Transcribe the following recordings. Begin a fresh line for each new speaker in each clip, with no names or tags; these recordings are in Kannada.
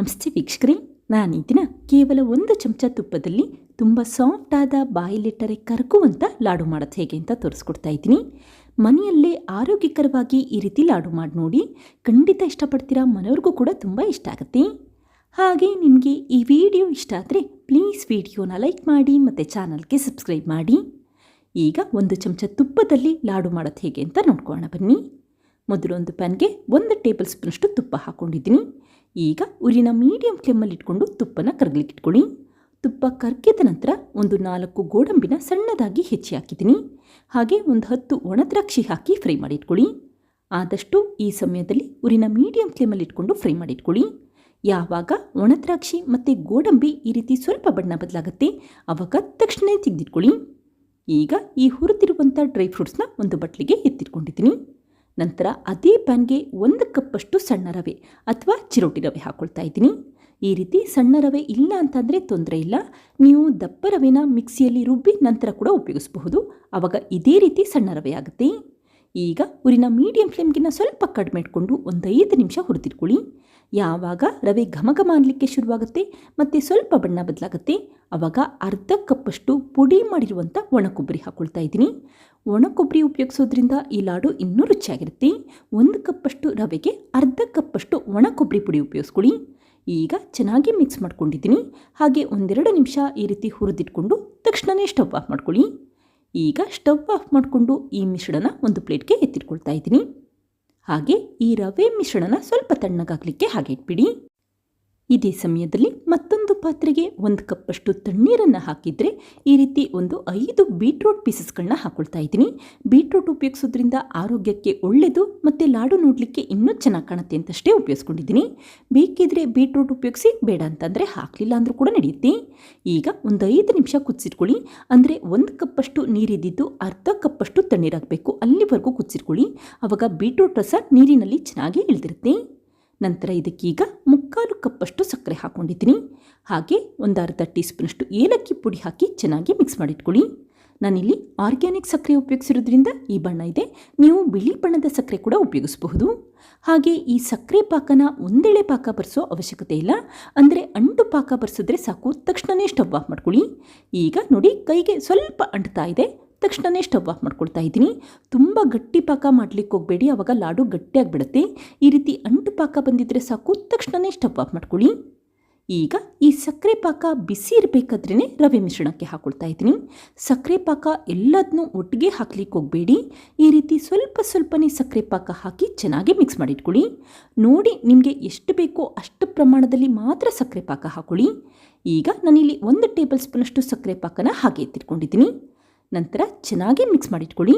ನಮಸ್ತೆ ವೀಕ್ಷಕರೇ ನಾನು ಈ ದಿನ ಕೇವಲ ಒಂದು ಚಮಚ ತುಪ್ಪದಲ್ಲಿ ತುಂಬ ಸಾಫ್ಟ್ ಆದ ಬಾಯಿಲಿಟ್ಟರೆ ಕರಗುವಂಥ ಲಾಡು ಮಾಡೋದು ಹೇಗೆ ಅಂತ ತೋರಿಸ್ಕೊಡ್ತಾ ಇದ್ದೀನಿ. ಮನೆಯಲ್ಲೇ ಆರೋಗ್ಯಕರವಾಗಿ ಈ ರೀತಿ ಲಾಡು ಮಾಡಿ ನೋಡಿ ಖಂಡಿತ ಇಷ್ಟಪಡ್ತೀರಾ ಮನೆಯವ್ರಿಗೂ ಕೂಡ ತುಂಬ ಇಷ್ಟ ಆಗುತ್ತೆ. ಹಾಗೆ ನಿಮಗೆ ಈ ವಿಡಿಯೋ ಇಷ್ಟ ಆದರೆ ಪ್ಲೀಸ್ ವಿಡಿಯೋನ ಲೈಕ್ ಮಾಡಿ ಮತ್ತು ಚಾನಲ್ಗೆ ಸಬ್ಸ್ಕ್ರೈಬ್ ಮಾಡಿ. ಈಗ ಒಂದು ಚಮಚ ತುಪ್ಪದಲ್ಲಿ ಲಾಡು ಮಾಡೋದು ಹೇಗೆ ಅಂತ ನೋಡ್ಕೊಳ್ಳೋಣ ಬನ್ನಿ. ಮೊದಲು ಒಂದು ಪ್ಯಾನ್ಗೆ ಒಂದು ಟೇಬಲ್ ಸ್ಪೂನಷ್ಟು ತುಪ್ಪ ಹಾಕ್ಕೊಂಡಿದ್ದೀನಿ. ಈಗ ಉರಿನ ಮೀಡಿಯಂ ಫ್ಲೇಮಲ್ಲಿ ಇಟ್ಕೊಂಡು ತುಪ್ಪನ ಕರಗಲಿಕ್ಕೆ ಇಟ್ಕೊಳ್ಳಿ. ತುಪ್ಪ ಕರಗಿದ ನಂತರ ಒಂದು ನಾಲ್ಕು ಗೋಡಂಬಿನ ಸಣ್ಣದಾಗಿ ಹೆಚ್ಚಿ ಹಾಕಿದ್ದೀನಿ. ಹಾಗೆ ಒಂದು ಹತ್ತು ಒಣದ್ರಾಕ್ಷಿ ಹಾಕಿ ಫ್ರೈ ಮಾಡಿ ಇಟ್ಕೊಳ್ಳಿ. ಆದಷ್ಟು ಈ ಸಮಯದಲ್ಲಿ ಉರಿನ ಮೀಡಿಯಂ ಫ್ಲೇಮಲ್ಲಿ ಇಟ್ಕೊಂಡು ಫ್ರೈ ಮಾಡಿ ಇಟ್ಕೊಳ್ಳಿ. ಯಾವಾಗ ಒಣದ್ರಾಕ್ಷಿ ಮತ್ತು ಗೋಡಂಬಿ ಈ ರೀತಿ ಸ್ವಲ್ಪ ಬಣ್ಣ ಬದಲಾಗುತ್ತೆ ಆವಾಗ ತಕ್ಷಣ ತೆಗೆದಿಟ್ಕೊಳ್ಳಿ. ಈಗ ಈ ಹುರಿದಿರುವಂಥ ಡ್ರೈ ಫ್ರೂಟ್ಸ್ನ ಒಂದು ಬಟ್ಲಿಗೆ ಎತ್ತಿಟ್ಕೊಂಡಿದ್ದೀನಿ. ನಂತರ ಅದೇ ಪ್ಯಾನ್ಗೆ ಒಂದು ಕಪ್ಪಷ್ಟು ಸಣ್ಣ ರವೆ ಅಥವಾ ಚಿರೋಟಿ ರವೆ ಹಾಕ್ಕೊಳ್ತಾ ಇದ್ದೀನಿ. ಈ ರೀತಿ ಸಣ್ಣ ರವೆ ಇಲ್ಲ ಅಂತಂದರೆ ತೊಂದರೆ ಇಲ್ಲ. ನೀವು ದಪ್ಪ ರವೆನ ಮಿಕ್ಸಿಯಲ್ಲಿ ರುಬ್ಬಿ ನಂತರ ಕೂಡ ಉಪಯೋಗಿಸಬಹುದು. ಆವಾಗ ಇದೇ ರೀತಿ ಸಣ್ಣ ರವೆ ಆಗುತ್ತೆ. ಈಗ ಉರಿನ ಮೀಡಿಯಂ ಫ್ಲೇಮ್ಗಿನ ಸ್ವಲ್ಪ ಕಡಿಮೆ ಇಟ್ಕೊಂಡು ಒಂದು ಐದು ನಿಮಿಷ ಹುರಿದಿಟ್ಕೊಳ್ಳಿ. ಯಾವಾಗ ರವೆ ಘಮ ಘಮ ಅನ್ನಲಿಕ್ಕೆ ಶುರುವಾಗುತ್ತೆ ಮತ್ತು ಸ್ವಲ್ಪ ಬಣ್ಣ ಬದಲಾಗುತ್ತೆ ಆವಾಗ ಅರ್ಧ ಕಪ್ಪಷ್ಟು ಪುಡಿ ಮಾಡಿರುವಂಥ ಒಣ ಕೊಬ್ಬರಿ ಹಾಕ್ಕೊಳ್ತಾ ಇದ್ದೀನಿ. ಒಣ ಕೊಬ್ಬರಿ ಉಪಯೋಗಿಸೋದ್ರಿಂದ ಈ ಲಾಡು ಇನ್ನೂ ರುಚಿಯಾಗಿರುತ್ತೆ. ಒಂದು ಕಪ್ಪಷ್ಟು ರವೆಗೆ ಅರ್ಧ ಕಪ್ಪಷ್ಟು ಒಣ ಕೊಬ್ಬರಿ ಪುಡಿ ಉಪಯೋಗಿಸ್ಕೊಳ್ಳಿ. ಈಗ ಚೆನ್ನಾಗಿ ಮಿಕ್ಸ್ ಮಾಡ್ಕೊಂಡಿದ್ದೀನಿ. ಹಾಗೆ ಒಂದೆರಡು ನಿಮಿಷ ಈ ರೀತಿ ಹುರಿದಿಟ್ಕೊಂಡು ತಕ್ಷಣವೇ ಸ್ಟವ್ ಆಫ್ ಮಾಡ್ಕೊಳ್ಳಿ. ಈಗ ಸ್ಟವ್ ಆಫ್ ಮಾಡಿಕೊಂಡು ಈ ಮಿಶ್ರಣ ಒಂದು ಪ್ಲೇಟ್ಗೆ ಎತ್ತಿಟ್ಕೊಳ್ತಾ ಇದ್ದೀನಿ. ಹಾಗೆ ಈ ರವೆ ಮಿಶ್ರಣನ ಸ್ವಲ್ಪ ತಣ್ಣಗಾಗಲಿಕ್ಕೆ ಹಾಗೆ ಇಟ್ಬಿಡಿ. ಇದೇ ಸಮಯದಲ್ಲಿ ಮತ್ತೊಂದು ಪಾತ್ರೆಗೆ ಒಂದು ಕಪ್ಪಷ್ಟು ತಣ್ಣೀರನ್ನು ಹಾಕಿದರೆ ಈ ರೀತಿ ಒಂದು ಐದು ಬೀಟ್ರೂಟ್ ಪೀಸಸ್ಗಳನ್ನ ಹಾಕೊಳ್ತಾ ಇದ್ದೀನಿ. ಬೀಟ್ರೂಟ್ ಉಪಯೋಗಿಸೋದ್ರಿಂದ ಆರೋಗ್ಯಕ್ಕೆ ಒಳ್ಳೆಯದು ಮತ್ತು ಲಾಡು ನೋಡಲಿಕ್ಕೆ ಇನ್ನೂ ಚೆನ್ನಾಗಿ ಕಾಣುತ್ತೆ ಅಂತಷ್ಟೇ ಉಪಯೋಗಿಸ್ಕೊಂಡಿದ್ದೀನಿ. ಬೇಕಿದ್ರೆ ಬೀಟ್ರೂಟ್ ಉಪಯೋಗಿಸಿ, ಬೇಡ ಅಂತಂದರೆ ಹಾಕಲಿಲ್ಲ ಅಂದರೂ ಕೂಡ ನಡೆಯುತ್ತೆ ಈಗ ಒಂದು ಐದು ನಿಮಿಷ ಕುದಿಸಿಟ್ಕೊಳ್ಳಿ. ಅಂದರೆ ಒಂದು ಕಪ್ಪಷ್ಟು ನೀರಿದ್ದಿದ್ದು ಅರ್ಧ ಕಪ್ಪಷ್ಟು ತಣ್ಣೀರಾಗಬೇಕು. ಅಲ್ಲಿವರೆಗೂ ಕುದಿಸಿಟ್ಕೊಳ್ಳಿ. ಆವಾಗ ಬೀಟ್ರೂಟ್ ರಸ ನೀರಿನಲ್ಲಿ ಚೆನ್ನಾಗಿ ಇಳಿದಿರುತ್ತೆ. ನಂತರ ಇದಕ್ಕೀಗ ಮುಕ್ಕಾಲು ಕಪ್ಪಷ್ಟು ಸಕ್ಕರೆ ಹಾಕ್ಕೊಂಡಿದ್ದೀನಿ. ಹಾಗೆ ಒಂದು ಅರ್ಧ ಟೀ ಸ್ಪೂನಷ್ಟು ಏಲಕ್ಕಿ ಪುಡಿ ಹಾಕಿ ಚೆನ್ನಾಗಿ ಮಿಕ್ಸ್ ಮಾಡಿಟ್ಕೊಳ್ಳಿ. ನಾನಿಲ್ಲಿ ಆರ್ಗ್ಯಾನಿಕ್ ಸಕ್ಕರೆ ಉಪಯೋಗಿಸಿರೋದ್ರಿಂದ ಈ ಬಣ್ಣ ಇದೆ. ನೀವು ಬಿಳಿ ಬಣ್ಣದ ಸಕ್ಕರೆ ಕೂಡ ಉಪಯೋಗಿಸಬಹುದು. ಹಾಗೆ ಈ ಸಕ್ಕರೆ ಪಾಕನ ಒಂದೆಳೆ ಪಾಕ ಬರೆಸೋ ಅವಶ್ಯಕತೆ ಇಲ್ಲ. ಅಂದರೆ ಅಂಟು ಪಾಕ ಬರೆಸಿದ್ರೆ ಸಾಕು ತಕ್ಷಣವೇ ಸ್ಟವ್ ಆಫ್ ಮಾಡ್ಕೊಳ್ಳಿ. ಈಗ ನೋಡಿ ಕೈಗೆ ಸ್ವಲ್ಪ ಅಂಟ್ತಾ ಇದೆ. ತಕ್ಷಣವೇ ಸ್ಟವ್ ಆಫ್ ಮಾಡ್ಕೊಳ್ತಾ ಇದ್ದೀನಿ. ತುಂಬ ಗಟ್ಟಿ ಪಾಕ ಮಾಡಲಿಕ್ಕೆ ಹೋಗಬೇಡಿ ಆವಾಗ ಲಾಡು ಗಟ್ಟಿಯಾಗಿಬಿಡುತ್ತೆ ಈ ರೀತಿ ಅಂಟು ಪಾಕ ಬಂದಿದ್ದರೆ ಸಾಕು ತಕ್ಷಣವೇ ಸ್ಟವ್ ಆಫ್ ಮಾಡ್ಕೊಳ್ಳಿ. ಈಗ ಈ ಸಕ್ಕರೆ ಪಾಕ ಬಿಸಿ ಇರಬೇಕಾದ್ರೇ ರವೆ ಮಿಶ್ರಣಕ್ಕೆ ಹಾಕ್ಕೊಳ್ತಾ ಇದ್ದೀನಿ. ಸಕ್ಕರೆ ಪಾಕ ಎಲ್ಲದನ್ನೂ ಒಟ್ಟಿಗೆ ಹಾಕ್ಲಿಕ್ಕೆ ಹೋಗಬೇಡಿ. ಈ ರೀತಿ ಸ್ವಲ್ಪ ಸ್ವಲ್ಪನೇ ಸಕ್ಕರೆ ಪಾಕ ಹಾಕಿ ಚೆನ್ನಾಗಿ ಮಿಕ್ಸ್ ಮಾಡಿಟ್ಕೊಳ್ಳಿ. ನೋಡಿ ನಿಮಗೆ ಎಷ್ಟು ಬೇಕೋ ಅಷ್ಟು ಪ್ರಮಾಣದಲ್ಲಿ ಮಾತ್ರ ಸಕ್ಕರೆ ಪಾಕ ಹಾಕೊಳ್ಳಿ. ಈಗ ನಾನಿಲ್ಲಿ ಒಂದು ಟೇಬಲ್ ಸ್ಪೂನಷ್ಟು ಸಕ್ಕರೆ ಪಾಕನ ಹಾಗೆ ಎತ್ತಿಟ್ಕೊಂಡಿದ್ದೀನಿ. ನಂತರ ಚೆನ್ನಾಗಿ ಮಿಕ್ಸ್ ಮಾಡಿಟ್ಕೊಳ್ಳಿ.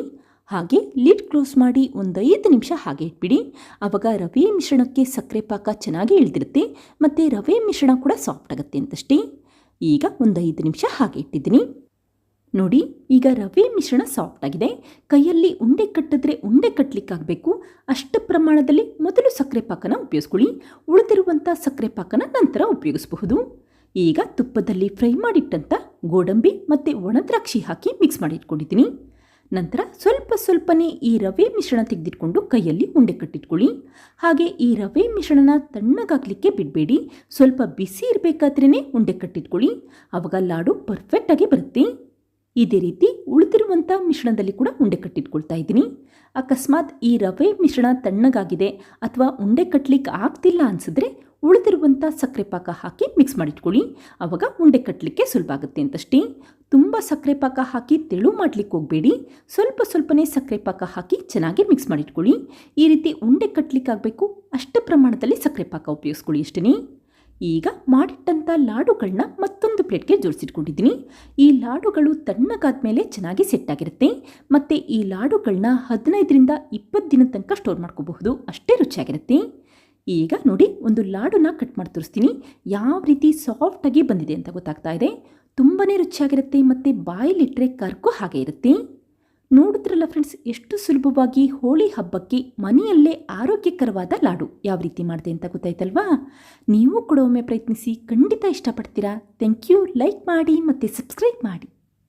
ಹಾಗೆ ಲಿಡ್ ಕ್ಲೋಸ್ ಮಾಡಿ ಒಂದು ಐದು ನಿಮಿಷ ಹಾಗೆ ಇಟ್ಬಿಡಿ. ಆವಾಗ ರವೆ ಮಿಶ್ರಣಕ್ಕೆ ಸಕ್ಕರೆ ಪಾಕ ಚೆನ್ನಾಗಿ ಇಳಿದಿರುತ್ತೆ. ಮತ್ತು ರವೆ ಮಿಶ್ರಣ ಕೂಡ ಸಾಫ್ಟ್ ಆಗುತ್ತೆ ಅಂತಷ್ಟೇ. ಈಗ ಒಂದು ಐದು ನಿಮಿಷ ಹಾಗೆ ಇಟ್ಟಿದ್ದೀನಿ. ನೋಡಿ, ಈಗ ರವೆ ಮಿಶ್ರಣ ಸಾಫ್ಟ್ ಆಗಿದೆ. ಕೈಯಲ್ಲಿ ಉಂಡೆ ಕಟ್ಟಿದ್ರೆ ಉಂಡೆ ಕಟ್ಟಲಿಕ್ಕಾಗಬೇಕು ಅಷ್ಟು ಪ್ರಮಾಣದಲ್ಲಿ ಮೊದಲು ಸಕ್ಕರೆ ಪಾಕನ ಉಪಯೋಗಿಸ್ಕೊಳ್ಳಿ. ಉಳಿದಿರುವಂಥ ಸಕ್ಕರೆ ಪಾಕನ ನಂತರ ಉಪಯೋಗಿಸಬಹುದು. ಈಗ ತುಪ್ಪದಲ್ಲಿ ಫ್ರೈ ಮಾಡಿಟ್ಟಂಥ ಗೋಡಂಬಿ ಮತ್ತು ಒಣದ್ರಾಕ್ಷಿ ಹಾಕಿ ಮಿಕ್ಸ್ ಮಾಡಿ ಇಟ್ಕೊಂಡಿದ್ದೀನಿ ನಂತರ ಸ್ವಲ್ಪ ಸ್ವಲ್ಪನೇ ಈ ರವೆ ಮಿಶ್ರಣ ತೆಗೆದಿಟ್ಕೊಂಡು ಕೈಯಲ್ಲಿ ಉಂಡೆ ಕಟ್ಟಿಟ್ಕೊಳ್ಳಿ. ಹಾಗೆ ಈ ರವೆ ಮಿಶ್ರಣನ ತಣ್ಣಗಾಗಲಿಕ್ಕೆ ಬಿಡಬೇಡಿ. ಸ್ವಲ್ಪ ಬಿಸಿ ಇರಬೇಕಾದ್ರೇ ಉಂಡೆ ಕಟ್ಟಿಟ್ಕೊಳ್ಳಿ. ಆವಾಗ ಲಾಡು ಪರ್ಫೆಕ್ಟಾಗಿ ಬರುತ್ತೆ. ಇದೇ ರೀತಿ ಉಳಿದಿರುವಂಥ ಮಿಶ್ರಣದಲ್ಲಿ ಕೂಡ ಉಂಡೆ ಕಟ್ಟಿಟ್ಕೊಳ್ತಾ ಇದ್ದೀನಿ. ಅಕಸ್ಮಾತ್ ಈ ರವೆ ಮಿಶ್ರಣ ತಣ್ಣಗಾಗಿದೆ ಅಥವಾ ಉಂಡೆ ಕಟ್ಟಲಿಕ್ಕೆ ಆಗ್ತಿಲ್ಲ ಅನಿಸಿದ್ರೆ ಉಳಿದಿರುವಂಥ ಸಕ್ಕರೆ ಪಾಕ ಹಾಕಿ ಮಿಕ್ಸ್ ಮಾಡಿಟ್ಕೊಳ್ಳಿ. ಆವಾಗ ಉಂಡೆ ಕಟ್ಟಲಿಕ್ಕೆ ಸುಲಭ ಆಗುತ್ತೆ ಅಂತಷ್ಟೇ. ತುಂಬ ಸಕ್ಕರೆ ಪಾಕ ಹಾಕಿ ತೆಳು ಮಾಡಲಿಕ್ಕೆ ಹೋಗಬೇಡಿ. ಸ್ವಲ್ಪ ಸ್ವಲ್ಪನೇ ಸಕ್ಕರೆ ಪಾಕ ಹಾಕಿ ಚೆನ್ನಾಗಿ ಮಿಕ್ಸ್ ಮಾಡಿಟ್ಕೊಳ್ಳಿ. ಈ ರೀತಿ ಉಂಡೆ ಕಟ್ಟಲಿಕ್ಕಾಗಬೇಕು ಅಷ್ಟು ಪ್ರಮಾಣದಲ್ಲಿ ಸಕ್ಕರೆ ಪಾಕ ಉಪಯೋಗಿಸ್ಕೊಳ್ಳಿ ಅಷ್ಟೇ ಈಗ ಮಾಡಿಟ್ಟಂಥ ಲಾಡುಗಳನ್ನ ಮತ್ತೊಂದು ಪ್ಲೇಟ್ಗೆ ಜೋಡಿಸಿಟ್ಕೊಂಡಿದ್ದೀನಿ. ಈ ಲಾಡುಗಳು ತಣ್ಣಗಾದ ಮೇಲೆ ಚೆನ್ನಾಗಿ ಸೆಟ್ಟಾಗಿರುತ್ತೆ ಮತ್ತು ಈ ಲಾಡುಗಳನ್ನ ಹದಿನೈದರಿಂದ ಇಪ್ಪತ್ತು ದಿನದ ತನಕ ಸ್ಟೋರ್ ಮಾಡ್ಕೋಬಹುದು. ಅಷ್ಟೇ ರುಚಿಯಾಗಿರುತ್ತೆ. ಈಗ ನೋಡಿ, ಒಂದು ಲಾಡುನ ಕಟ್ ಮಾಡಿ ತೋರಿಸ್ತೀನಿ. ಯಾವ ರೀತಿ ಸಾಫ್ಟಾಗಿ ಬಂದಿದೆ ಅಂತ ಗೊತ್ತಾಗ್ತಾ ಇದೆ. ತುಂಬಾ ರುಚಿಯಾಗಿರುತ್ತೆ ಮತ್ತು ಬಾಯಲ್ಲಿಟ್ಟರೆ ಕರ್ಕು ಹಾಗೆ ಇರುತ್ತೆ. ನೋಡಿದ್ರಲ್ಲ ಫ್ರೆಂಡ್ಸ್ ಎಷ್ಟು ಸುಲಭವಾಗಿ ಹೋಳಿ ಹಬ್ಬಕ್ಕೆ ಮನೆಯಲ್ಲೇ ಆರೋಗ್ಯಕರವಾದ ಲಾಡು ಯಾವ ರೀತಿ ಮಾಡಿದೆ ಅಂತ ಗೊತ್ತಾಯ್ತಲ್ವಾ? ನೀವು ಕೂಡ ಒಮ್ಮೆ ಪ್ರಯತ್ನಿಸಿ ಖಂಡಿತ ಇಷ್ಟಪಡ್ತೀರಾ. ಥ್ಯಾಂಕ್ ಯು ಲೈಕ್ ಮಾಡಿ ಮತ್ತು ಸಬ್ಸ್ಕ್ರೈಬ್ ಮಾಡಿ.